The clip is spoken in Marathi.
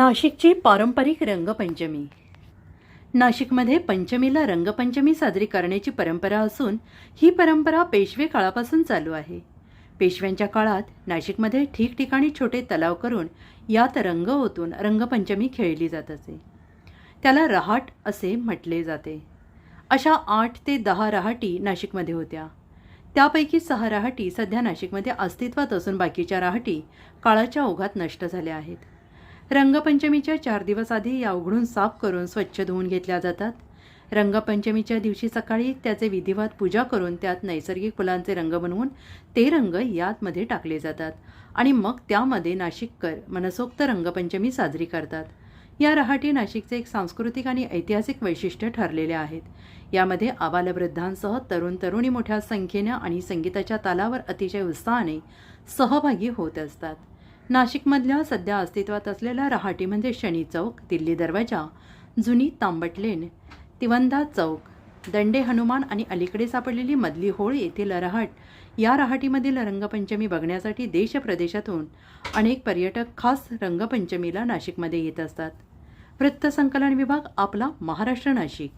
नाशिकची पारंपरिक रंगपंचमी. नाशिकमध्ये पंचमीला रंगपंचमी साजरी करण्याची परंपरा असून ही परंपरा पेशवे काळापासून चालू आहे. पेशव्यांच्या काळात नाशिकमध्ये ठिकठिकाणी छोटे तलाव करून यात रंग ओतून रंगपंचमी खेळली जात असे. त्याला रहाट असे म्हटले जाते. अशा आठ ते दहा रहाटी नाशिकमध्ये होत्या. त्यापैकी सहा रहाटी सध्या नाशिकमध्ये अस्तित्वात असून बाकीच्या रहाटी काळाच्या ओघात नष्ट झाल्या आहेत. रंगपंचमीच्या चार दिवस आधी या उघडून साफ करून स्वच्छ धुवून घेतल्या जातात. रंगपंचमीच्या दिवशी सकाळी त्याचे विधिवत पूजा करून त्यात नैसर्गिक फुलांचे रंग बनवून ते रंग यातमध्ये टाकले जातात आणि मग त्यामध्ये नाशिककर मनसोक्त रंगपंचमी साजरी करतात. या रहाटी नाशिकचे एक सांस्कृतिक आणि ऐतिहासिक वैशिष्ट्य ठरलेले आहेत. यामध्ये आबालवृद्धांसह तरुण तरुणी मोठ्या संख्येनं आणि संगीताच्या तालावर अतिशय उत्साहाने सहभागी होत असतात. नाशिकमधल्या सध्या अस्तित्वात असलेल्या रहाटी म्हणजे शनी चौक दिल्ली दरवाजा जुनी तांबट लेन तिवंदा चौक दंडे हनुमान आणि अलीकडे सापडलेली मधली होळ येथील रहाट या रहाटीमधील रंगपंचमी बघण्यासाठी देश प्रदेशातून अनेक पर्यटक खास रंगपंचमीला नाशिकमध्ये येत असतात. वृत्तसंकलन विभाग आपला महाराष्ट्र नाशिक.